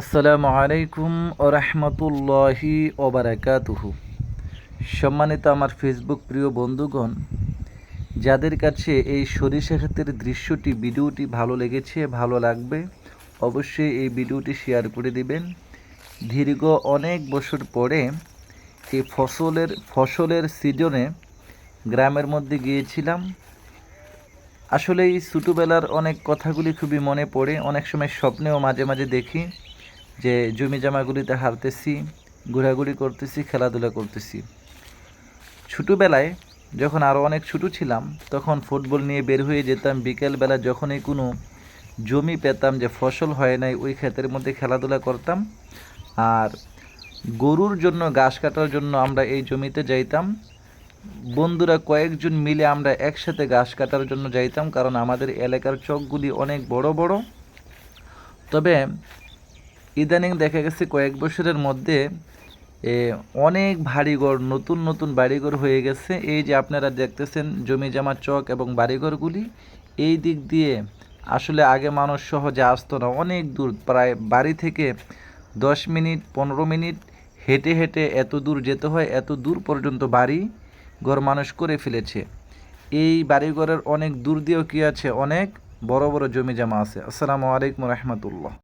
আসসালামু আলাইকুম রহমতুল্লাহি ওবরাকাতুহু সম্মানিত আমার ফেসবুক প্রিয় বন্ধুগণ, যাদের কাছে এই সরিষা ক্ষেতের দৃশ্যটি, ভিডিওটি ভালো লেগেছে, ভালো লাগবে, অবশ্যই এই ভিডিওটি শেয়ার করে দিবেন। দীর্ঘ অনেক বছর পরে এই ফসলের ফসলের সিজনে গ্রামের মধ্যে গিয়েছিলাম। আসলে এই ছোটোবেলার অনেক কথাগুলি খুবই মনে পড়ে, অনেক সময় স্বপ্নেও মাঝে মাঝে দেখি। যে জমি জামাগুলিতে হারতেছি, ঘোরাঘুরি করতেছি, খেলাধুলা করতেছি। ছোটোবেলায় যখন আরও অনেক ছোটো ছিলাম, তখন ফুটবল নিয়ে বের হয়ে যেতাম। বিকেলবেলা যখনই কোনো জমি পেতাম যে ফসল হয় নাই, ওই ক্ষেতের মধ্যে খেলাধুলা করতাম। আর গরুর জন্য, ঘাস কাটার জন্য আমরা এই জমিতে যাইতাম। বন্ধুরা কয়েকজন মিলে আমরা একসাথে ঘাস কাটার জন্য যাইতাম, কারণ আমাদের এলাকার চকগুলি অনেক বড় বড়। তবে ইদানিং দেখা গেছে কয়েক বছরের মধ্যে অনেক বাড়িঘর, নতুন নতুন বাড়িঘর হয়ে গেছে। এই যে আপনারা দেখতেছেন জমি জমা চক এবং বাড়িঘরগুলি, এই দিক দিয়ে আসলে আগে মানুষ সহজে আসতো না। অনেক দূর, প্রায় বাড়ি থেকে দশ মিনিট, পনেরো মিনিট হেঁটে হেঁটে এত দূর যেতে হয়, এত দূর পর্যন্ত বাড়ি ঘর মানুষ করে ফেলেছে। এই বাড়িঘরের অনেক দূর দিয়েও কি আছে? অনেক বড় বড় জমি জমা আছে। আসসালামু আলাইকুম রহমতুল্লাহ।